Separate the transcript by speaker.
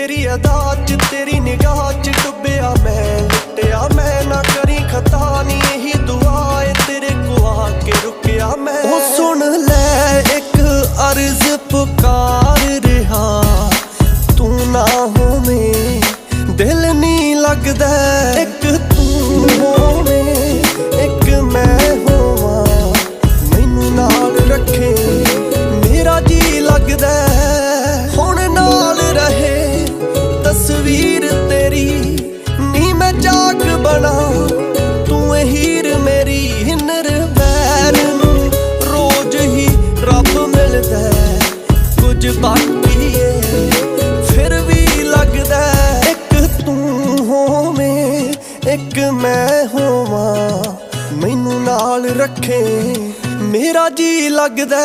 Speaker 1: ਤੇਰੀ ਅਦਾ ਚ ਤੇਰੀ ਨਿਗਾਹ ਚ ਡੁੱਬਿਆ ਮੈਂ ਲੁੱਟਿਆ ਮੈਂ ਨਾ ਕਰੀ ਖਤਾ ਨੀ ਇਹੀ ਦੁਆ ਏ ਤੇਰੇ ਕੋ ਆ ਕੇ ਰੁਕਿਆ ਮੈਂ। ਉਹ ਸੁਣ ਲੈ ਇੱਕ ਅਰਜ਼ ਪੁਕਾਰ ਰਿਹਾ। ਤੂੰ ਨਾ ਹੋਵੇਂ ਦਿਲ ਨਹੀਂ ਲੱਗਦਾ। ਇੱਕ ਤੂੰ ਹੋਵੇਂ ਇੱਕ ਮੈਂ ਹੋਵਾਂ। ਮੈਨੂੰ ਨਾਲ ਰੱਖੇ ਮੇਰਾ ਜੀ ਲੱਗਦਾ। ਕੁਝ ਬਾਕੀ ਏ ਫਿਰ ਵੀ ਲੱਗਦਾ ਇੱਕ ਤੂੰ ਹੋਵੇਂ, ਇੱਕ ਮੈਂ ਹੋਵਾਂ, ਮੈਨੂੰ ਨਾਲ ਰੱਖੇ, ਮੇਰਾ ਜੀ ਲੱਗਦਾ।